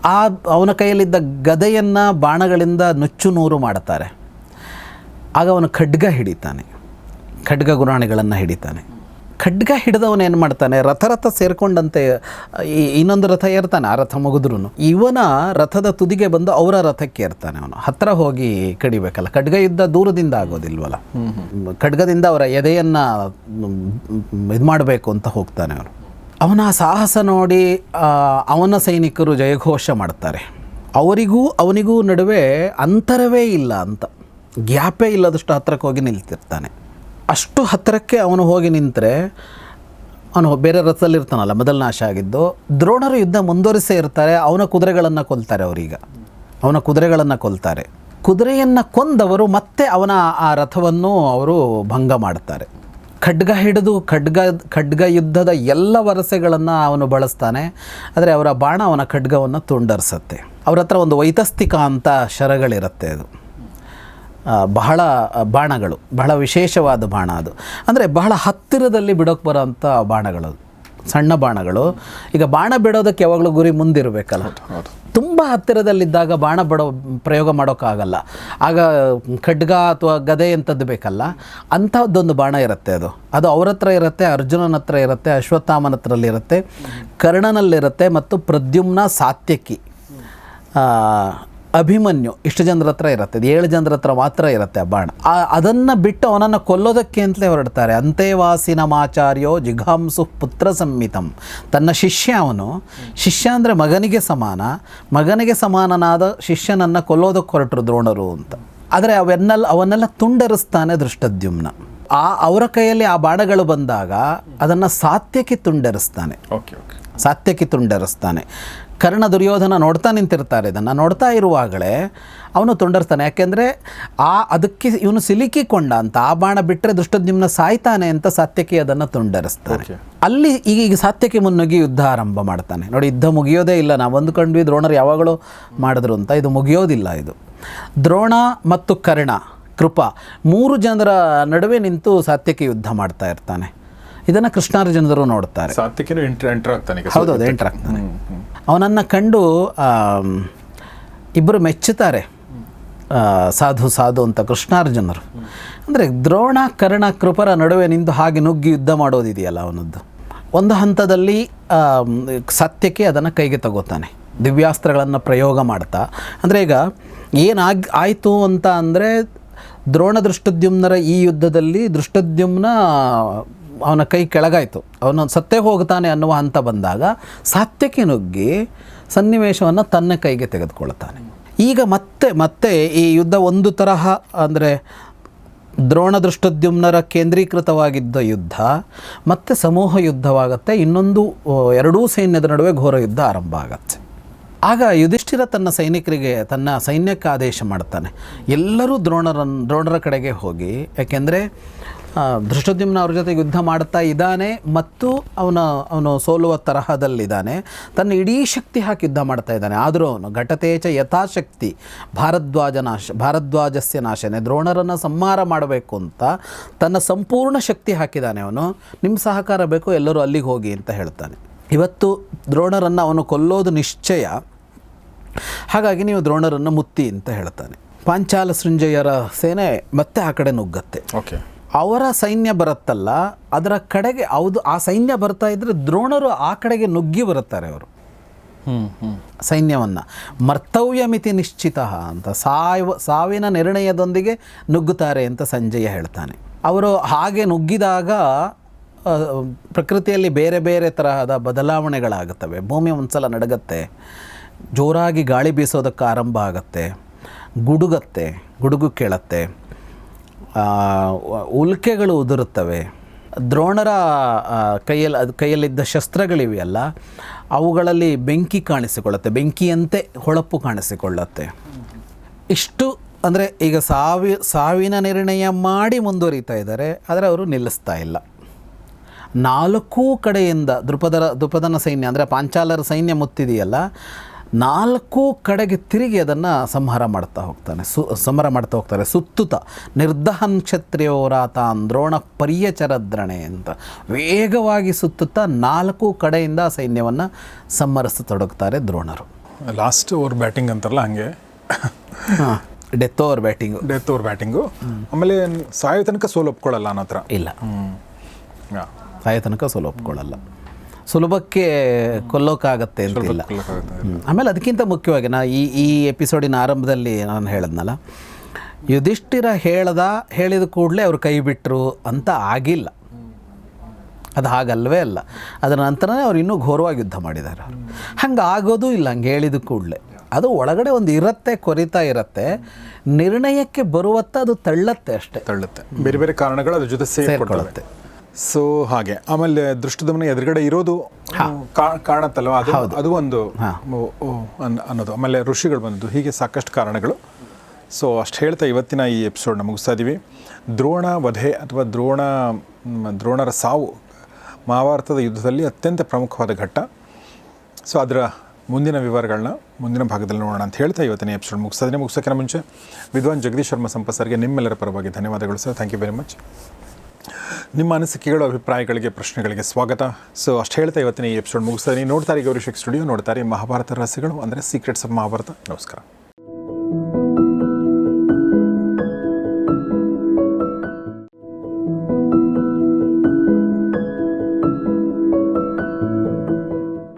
ಆ ಅವನ ಕೈಯಲ್ಲಿದ್ದ ಗದೆಯನ್ನು ಬಾಣಗಳಿಂದ ನುಚ್ಚು ನೂರು ಮಾಡ್ತಾರೆ. ಆಗ ಅವನು ಖಡ್ಗ ಹಿಡಿತಾನೆ. ಖಡ್ಗ ಗುರಾಣಿಗಳನ್ನು ಹಿಡಿತಾನೆ. ಖಡ್ಗ ಹಿಡಿದವನು ಏನು ಮಾಡ್ತಾನೆ? ರಥ ರಥ ಸೇರಿಕೊಂಡಂತೆ ಇನ್ನೊಂದು ರಥ ಏರ್ತಾನೆ, ಆ ರಥ ಮುಗಿದ್ರು ಇವನ ರಥದ ತುದಿಗೆ ಬಂದು ಅವರ ರಥಕ್ಕೆ ಏರ್ತಾನೆ ಅವನು. ಹತ್ತಿರ ಹೋಗಿ ಕಡಿಬೇಕಲ್ಲ. ಖಡ್ಗ ಯುದ್ಧ ದೂರದಿಂದ ಆಗೋದಿಲ್ವಲ್ಲ? ಖಡ್ಗದಿಂದ ಅವರ ಎದೆಯನ್ನು ಇದು ಮಾಡಬೇಕು ಅಂತ ಹೋಗ್ತಾನೆ ಅವನು. ಅವನ ಸಾಹಸ ನೋಡಿ ಅವನ ಸೈನಿಕರು ಜಯಘೋಷ ಮಾಡ್ತಾರೆ. ಅವರಿಗೂ, ಅವನಿಗೂ ನಡುವೆ ಅಂತರವೇ ಇಲ್ಲ ಅಂತ. ಗ್ಯಾಪೇ ಇಲ್ಲದಷ್ಟು ಹತ್ತಿರಕ್ಕೆ ಹೋಗಿ ನಿಲ್ತಿರ್ತಾನೆ. ಅಷ್ಟು ಹತ್ತಿರಕ್ಕೆ ಅವನು ಹೋಗಿ ನಿಂತರೆ, ಅವನು ಬೇರೆ ರಥದಲ್ಲಿ ಇರ್ತಾನಲ್ಲ, ಮೊದಲು ನಾಶ ಆಗಿದ್ದು, ದ್ರೋಣರು ಯುದ್ಧ ಮುಂದುವರಿಸೇ ಇರ್ತಾರೆ, ಅವನ ಕುದುರೆಗಳನ್ನು ಕೊಲ್ತಾರೆ ಅವರೀಗ. ಅವನ ಕುದುರೆಗಳನ್ನು ಕೊಲ್ತಾರೆ. ಕುದುರೆಯನ್ನು ಕೊಂದವರು ಮತ್ತೆ ಅವನ ಆ ರಥವನ್ನು ಅವರು ಭಂಗ ಮಾಡ್ತಾರೆ. ಖಡ್ಗ ಹಿಡಿದು, ಖಡ್ಗ ಖಡ್ಗ ಯುದ್ಧದ ಎಲ್ಲ ವರಸೆಗಳನ್ನು ಅವನು ಬಳಸ್ತಾನೆ, ಆದರೆ ಅವರ ಬಾಣ ಅವನ ಖಡ್ಗವನ್ನು ತುಂಡರಿಸುತ್ತೆ. ಅವ್ರ ಹತ್ರ ಒಂದು ವೈತಸ್ತಿಕ ಅಂತ ಶರಗಳಿರುತ್ತೆ ಅದು. ಬಹಳ ಬಾಣಗಳು ಬಹಳ ವಿಶೇಷವಾದ ಬಾಣ ಅದು. ಅಂದರೆ ಬಹಳ ಹತ್ತಿರದಲ್ಲಿ ಬಿಡೋಕ್ಕೆ ಬರೋಂಥ ಬಾಣಗಳು ಸಣ್ಣ ಬಾಣಗಳು. ಈಗ ಬಾಣ ಬಿಡೋದಕ್ಕೆ ಯಾವಾಗಲೂ ಗುರಿ ಮುಂದಿರಬೇಕಲ್ಲ. ತುಂಬ ಹತ್ತಿರದಲ್ಲಿದ್ದಾಗ ಬಾಣ ಬಿಡೋ ಪ್ರಯೋಗ ಮಾಡೋಕ್ಕಾಗಲ್ಲ. ಆಗ ಖಡ್ಗ ಅಥವಾ ಗದೆ ಅಂಥದ್ದು ಬೇಕಲ್ಲ. ಅಂಥದ್ದೊಂದು ಬಾಣ ಇರುತ್ತೆ ಅದು. ಅದು ಅವ್ರ ಹತ್ರ ಇರುತ್ತೆ ಅರ್ಜುನನ ಹತ್ರ ಇರುತ್ತೆ ಅಶ್ವತ್ಥಾಮನ ಹತ್ರಲ್ಲಿ ಇರುತ್ತೆ ಕರ್ಣನಲ್ಲಿರುತ್ತೆ ಮತ್ತು ಪ್ರದ್ಯುಮ್ನ ಸಾತ್ಯಕಿ. ಅಭಿಮನ್ಯು, ಇಷ್ಟು ಜನರ ಹತ್ರ ಇರುತ್ತೆ ಏಳು ಜನರ ಹತ್ರ ಮಾತ್ರ ಇರುತ್ತೆ ಆ ಬಾಣ ಅದನ್ನು ಬಿಟ್ಟು ಅವನನ್ನು ಕೊಲ್ಲೋದಕ್ಕೆ ಅಂತಲೇ ಹೊರಡ್ತಾರೆ. ಅಂತೆವಾಸಿನ ಮಾಚಾರ್ಯೋ ಜಿಘಾಂಸು ಪುತ್ರ ಸಂಹಿತಂ ತನ್ನ ಶಿಷ್ಯ ಅವನು. ಶಿಷ್ಯ ಅಂದರೆ ಮಗನಿಗೆ ಸಮಾನ. ಮಗನಿಗೆ ಸಮಾನನಾದ ಶಿಷ್ಯನನ್ನು ಕೊಲ್ಲೋದಕ್ಕೆ ಹೊರಟರು ದ್ರೋಣರು ಅಂತ. ಆದರೆ ಅವೆನ್ನೆಲ್ಲ ಅವನ್ನೆಲ್ಲ ತುಂಡರಿಸ್ತಾನೆ ದೃಷ್ಟದ್ಯುಮ್ನ ಆ, ಅವರ ಕೈಯಲ್ಲಿ ಆ ಬಾಣಗಳು ಬಂದಾಗ ಅದನ್ನು ಸಾತ್ಯಕ್ಕೆ ತುಂಡರಿಸ್ತಾನೆ. Okay okay. ಸಾತ್ಯಕ್ಕೆ ತುಂಡರಿಸ್ತಾನೆ ಕರ್ಣ ದುರ್ಯೋಧನ ನೋಡ್ತಾ ನಿಂತಿರ್ತಾರೆ ಇದನ್ನು. ನೋಡ್ತಾ ಇರುವಾಗಲೇ ಅವನು ತುಂಡರಿಸ್ತಾನೆ. ಯಾಕೆಂದರೆ ಆ ಅದಕ್ಕೆ ಇವನು ಸಿಲುಕಿಕೊಂಡ ಅಂತ ಆ ಬಾಣ ಬಿಟ್ಟರೆ ದುಷ್ಟದ್ಯುಮ್ನ ಸಾಯ್ತಾನೆ ಅಂತ ಸಾತ್ಯಕಿ ಅದನ್ನು ತುಂಡರಿಸ್ತಾನೆ. ಅಲ್ಲಿ ಈಗ ಈಗ ಸಾತ್ಯಕ್ಕೆ ಮುನ್ನುಗ್ಗಿ ಯುದ್ಧ ಆರಂಭ ಮಾಡ್ತಾನೆ. ನೋಡಿ ಯುದ್ಧ ಮುಗಿಯೋದೇ ಇಲ್ಲ. ನಾವು ಅಂದ್ಕೊಂಡ್ವಿ ದ್ರೋಣರು ಯಾವಾಗಲೂ ಮಾಡಿದ್ರು ಅಂತ. ಇದು ಮುಗಿಯೋದಿಲ್ಲ ಇದು. ದ್ರೋಣ ಮತ್ತು ಕರ್ಣ ಕೃಪಾ ಮೂರು ಜನರ ನಡುವೆ ನಿಂತು ಸಾತ್ಯಕ್ಕೆ ಯುದ್ಧ ಮಾಡ್ತಾ ಇರ್ತಾನೆ. ಇದನ್ನು ಕೃಷ್ಣಾರ್ಜುನರು ನೋಡ್ತಾರೆ. ಹೌದೌದು ಎಂಟ್ರ್ ಆಗ್ತಾನೆ ಅವನನ್ನು ಕಂಡು ಇಬ್ಬರು ಮೆಚ್ಚುತ್ತಾರೆ. ಸಾಧು ಸಾಧು ಅಂತ ಕೃಷ್ಣಾರ್ಜುನರು. ಅಂದರೆ ದ್ರೋಣ ಕರ್ಣ ಕೃಪರ ನಡುವೆ ನಿಂದು ಹಾಗೆ ನುಗ್ಗಿ ಯುದ್ಧ ಮಾಡೋದಿದೆಯಲ್ಲ ಅವನದ್ದು. ಒಂದು ಹಂತದಲ್ಲಿ ಸತ್ಯಕ್ಕೆ ಅದನ್ನು ಕೈಗೆ ತಗೋತಾನೆ. ದಿವ್ಯಾಸ್ತ್ರಗಳನ್ನು ಪ್ರಯೋಗ ಮಾಡ್ತಾ. ಅಂದರೆ ಈಗ ಏನಾಗಿ ಆಯಿತು ಅಂತ ಅಂದರೆ ದ್ರೋಣ ದೃಷ್ಟದ್ಯುಮ್ನರ ಈ ಯುದ್ಧದಲ್ಲಿ ದೃಷ್ಟದ್ಯುಮ್ನ ಅವನ ಕೈ ಕೆಳಗಾಯಿತು. ಅವನು ಸತ್ತೇ ಹೋಗ್ತಾನೆ ಅನ್ನುವ ಹಂತ ಬಂದಾಗ ಸಾತ್ಯಕ್ಕೆ ನುಗ್ಗಿ ಸನ್ನಿವೇಶವನ್ನು ತನ್ನ ಕೈಗೆ ತೆಗೆದುಕೊಳ್ತಾನೆ ಈಗ ಮತ್ತೆ ಮತ್ತೆ ಈ ಯುದ್ಧ ಒಂದು ತರಹ ಅಂದರೆ ದ್ರೋಣ ದೃಷ್ಟದ್ಯುಮ್ನರ ಕೇಂದ್ರೀಕೃತವಾಗಿದ್ದ ಯುದ್ಧ, ಮತ್ತೆ ಸಮೂಹ ಯುದ್ಧವಾಗುತ್ತೆ. ಇನ್ನೊಂದು ಎರಡೂ ಸೈನ್ಯದ ನಡುವೆ ಘೋರ ಯುದ್ಧ ಆರಂಭ ಆಗತ್ತೆ. ಆಗ ಯುಧಿಷ್ಠಿರ ತನ್ನ ಸೈನಿಕರಿಗೆ, ತನ್ನ ಸೈನ್ಯಕ್ಕೆ ಆದೇಶ ಮಾಡ್ತಾನೆ. ಎಲ್ಲರೂ ದ್ರೋಣರನ್ನು ದ್ರೋಣರ ಕಡೆಗೆ ಹೋಗಿ, ಯಾಕೆಂದರೆ ಧೃಷ್ಟದ್ಯುಮ್ನ ಅವ್ರ ಜೊತೆ ಯುದ್ಧ ಮಾಡ್ತಾ ಇದ್ದಾನೆ ಮತ್ತು ಅವನ, ಅವನು ಸೋಲುವ ತರಹದಲ್ಲಿದ್ದಾನೆ. ತನ್ನ ಇಡೀ ಶಕ್ತಿ ಹಾಕಿ ಯುದ್ಧ ಮಾಡ್ತಾ ಇದ್ದಾನೆ. ಆದರೂ ಅವನು ಘಟತೇಚ ಯಥಾಶಕ್ತಿ, ಭಾರದ್ವಾಜ ನಾಶ, ಭಾರದ್ವಾಜಸ್ಯ ನಾಶನೆ ದ್ರೋಣರನ್ನು ಸಂಹಾರ ಮಾಡಬೇಕು ಅಂತ ತನ್ನ ಸಂಪೂರ್ಣ ಶಕ್ತಿ ಹಾಕಿದ್ದಾನೆ ಅವನು. ನಿಮ್ಮ ಸಹಕಾರ ಬೇಕು, ಎಲ್ಲರೂ ಅಲ್ಲಿಗೆ ಹೋಗಿ ಅಂತ ಹೇಳ್ತಾನೆ. ಇವತ್ತು ದ್ರೋಣರನ್ನು ಅವನು ಕೊಲ್ಲೋದು ನಿಶ್ಚಯ. ಹಾಗಾಗಿ ನೀವು ದ್ರೋಣರನ್ನು ಮುತ್ತಿ ಅಂತ ಹೇಳ್ತಾನೆ. ಪಾಂಚಾಲ ಸೃಂಜಯರ ಸೇನೆ ಮತ್ತೆ ಆ ಕಡೆ ನುಗ್ಗತ್ತೆ. ಓಕೆ. ಅವರ ಸೈನ್ಯ ಬರುತ್ತಲ್ಲ, ಅದರ ಕಡೆಗೆ ಹೌದು, ಆ ಸೈನ್ಯ ಬರ್ತಾ ಇದ್ದರೆ ದ್ರೋಣರು ಆ ಕಡೆಗೆ ನುಗ್ಗಿ ಬರುತ್ತಾರೆ ಅವರು. ಸೈನ್ಯವನ್ನು. ಮರ್ತವ್ಯ ಮಿತಿ ನಿಶ್ಚಿತ ಅಂತ ಸಾವ ಸಾವಿನ ನಿರ್ಣಯದೊಂದಿಗೆ ನುಗ್ಗುತ್ತಾರೆ ಅಂತ ಸಂಜಯ ಹೇಳ್ತಾನೆ. ಅವರು ಹಾಗೆ ನುಗ್ಗಿದಾಗ ಪ್ರಕೃತಿಯಲ್ಲಿ ಬೇರೆ ಬೇರೆ ತರಹದ ಬದಲಾವಣೆಗಳಾಗುತ್ತವೆ. ಭೂಮಿ ಒಂದ್ಸಲ ನಡಗತ್ತೆ, ಜೋರಾಗಿ ಗಾಳಿ ಬೀಸೋದಕ್ಕೆ ಆರಂಭ ಆಗುತ್ತೆ, ಗುಡುಗತ್ತೆ, ಗುಡುಗು ಕೇಳತ್ತೆ ಉಲ್ಕೆಗಳು ಉದುರುತ್ತವೆ. ದ್ರೋಣರ ಕೈಯಲ್ಲಿ, ಅದು ಕೈಯಲ್ಲಿದ್ದ ಶಸ್ತ್ರಗಳಿವೆಯಲ್ಲ, ಅವುಗಳಲ್ಲಿ ಬೆಂಕಿ ಕಾಣಿಸಿಕೊಳ್ಳುತ್ತೆ. ಬೆಂಕಿಯಂತೆ ಹೊಳಪು ಕಾಣಿಸಿಕೊಳ್ಳುತ್ತೆ. ಇಷ್ಟು, ಅಂದರೆ ಈಗ ಸಾವಿ ಸಾವಿನ ನಿರ್ಣಯ ಮಾಡಿ ಮುಂದುವರಿತಾ ಇದ್ದಾರೆ, ಆದರೆ ಅವರು ನಿಲ್ಲಿಸ್ತಾ ಇಲ್ಲ. ನಾಲ್ಕೂ ಕಡೆಯಿಂದ ದೃಪದರ ದೃಪದನ ಸೈನ್ಯ, ಅಂದರೆ ಪಾಂಚಾಲರ ಸೈನ್ಯ ಮುತ್ತಿದೆಯಲ್ಲ ನಾಲ್ಕು ಕಡೆಗೆ ತಿರುಗಿ ಅದನ್ನು ಸಂಹಾರ ಮಾಡ್ತಾ ಹೋಗ್ತಾನೆ. ಸು ಸಂಹಾರ ಮಾಡ್ತಾ ಹೋಗ್ತಾರೆ. ಸುತ್ತುತ ನಿರ್ದಹನ್ ಕ್ಷತ್ರಿಯೋರಾತ ದ್ರೋಣ ಪರ್ಯಚರದ್ರಣೆ ಅಂತ. ವೇಗವಾಗಿ ಸುತ್ತುತ್ತಾ ನಾಲ್ಕು ಕಡೆಯಿಂದ ಸೈನ್ಯವನ್ನು ಸಂಹರಿಸತೊಡಗ್ತಾರೆ ದ್ರೋಣರು. ಲಾಸ್ಟ್ ಓವರ್ ಬ್ಯಾಟಿಂಗ್ ಅಂತಾರಲ್ಲ ಹಂಗೆ. Death over batting death over batting ಆಮೇಲೆ ಸಾಯೋ ತನಕ ಸೋಲು ಒಪ್ಕೊಳ್ಳಲ್ಲ ಅನ್ನೋ ಹತ್ರ. ಇಲ್ಲ. ಸಾಯೋ ತನಕ ಸೋಲು ಒಪ್ಕೊಳ್ಳಲ್ಲ ಸುಲಭಕ್ಕೆ ಕೊಲ್ಲೋಕ್ಕಾಗತ್ತೆ ಅಂತಿಲ್ಲ. ಆಮೇಲೆ ಅದಕ್ಕಿಂತ ಮುಖ್ಯವಾಗಿ ನಾ ಈ ಈ ಎಪಿಸೋಡಿನ ಆರಂಭದಲ್ಲಿ ನಾನು ಹೇಳಿದ್ನಲ್ಲ ಯುಧಿಷ್ಠಿರ ಹೇಳ್ದ ಹೇಳಿದ ಕೂಡಲೇ ಅವರು ಕೈ ಬಿಟ್ಟರು ಅಂತ ಆಗಿಲ್ಲ. ಅದು ಹಾಗಲ್ವೇ ಅಲ್ಲ. ಅದರ ನಂತರನೇ ಅವ್ರು ಇನ್ನೂ ಘೋರವಾಗಿ ಯುದ್ಧ ಮಾಡಿದ್ದಾರೆ. ಹಂಗೆ ಆಗೋದೂ ಇಲ್ಲ ಹಂಗೆ ಹೇಳಿದ ಕೂಡಲೇ. ಅದು ಒಳಗಡೆ ಒಂದು ಇರತ್ತೆ ಕೊರಿತಾ ಇರತ್ತೆ. ನಿರ್ಣಯಕ್ಕೆ ಬರುವತ್ತ ಅದು ತಳ್ಳತ್ತೆ ಅಷ್ಟೇ. ತಳ್ಳುತ್ತೆ. ಬೇರೆ ಬೇರೆ ಕಾರಣಗಳು ಅದ್ರ ಜೊತೆ ಸೇರ್ಕೊಳ್ಳುತ್ತೆ ಸೊ ಹಾಗೆ. ಆಮೇಲೆ ದೃಷ್ಟದಮನ ಎದುರುಗಡೆ ಇರೋದು ಕಾಣತ್ತಲ್ವ? ಅದು ಅದು ಒಂದು ಅನ್ನೋದು. ಆಮೇಲೆ ಋಷಿಗಳು ಬಂದದ್ದು. ಹೀಗೆ ಸಾಕಷ್ಟು ಕಾರಣಗಳು. ಸೊ ಅಷ್ಟು ಹೇಳ್ತಾ ಇವತ್ತಿನ ಈ ಎಪಿಸೋಡ್ನ ಮುಗಿಸ್ತಾ ಇದ್ದೀವಿ ದ್ರೋಣ ವಧೆ ಅಥವಾ ದ್ರೋಣ ದ್ರೋಣರ ಸಾವು ಮಹಾಭಾರತದ ಯುದ್ಧದಲ್ಲಿ ಅತ್ಯಂತ ಪ್ರಮುಖವಾದ ಘಟ್ಟ. ಸೊ ಅದರ ಮುಂದಿನ ವಿವರಗಳನ್ನ ಮುಂದಿನ ಭಾಗದಲ್ಲಿ ನೋಡೋಣ ಅಂತ ಹೇಳ್ತಾ ಇವತ್ತಿನ ಎಪಿಸೋಡ್ ಮುಗಿಸೋದನ್ನೇ ಮುಗಿಸೋಕ್ಕಿಂತ ಮುಂಚೆ ವಿದ್ವಾನ್ ಜಗದೀಶ್ ಶರ್ಮ ಸಂಪಸರ್ಗೆ ನಿಮ್ಮೆಲ್ಲರ ಪರವಾಗಿ ಧನ್ಯವಾದಗಳು sir. Thank you very much ನಿಮ್ಮ ಅನಿಸಿಕೆಗಳು, ಅಭಿಪ್ರಾಯಗಳಿಗೆ, ಪ್ರಶ್ನೆಗಳಿಗೆ ಸ್ವಾಗತ. ಸೊ ಅಷ್ಟು ಹೇಳ್ತಾ ಇವತ್ತಿನ ಈ ಎಪಿಸೋಡ್ ಮುಗಿಸ್ತಾ ನೀ ನೋಡ್ತಾರೆ ಗೌರಿಶೇಖ್ ಸ್ಟುಡಿಯೋ ನೋಡ್ತಾರೆ ಮಹಾಭಾರತ ರಹಸ್ಯಗಳು. ಅಂದರೆ ಸೀಕ್ರೆಟ್ಸ್ ಆಫ್ ಮಹಾಭಾರತ. ನಮಸ್ಕಾರ.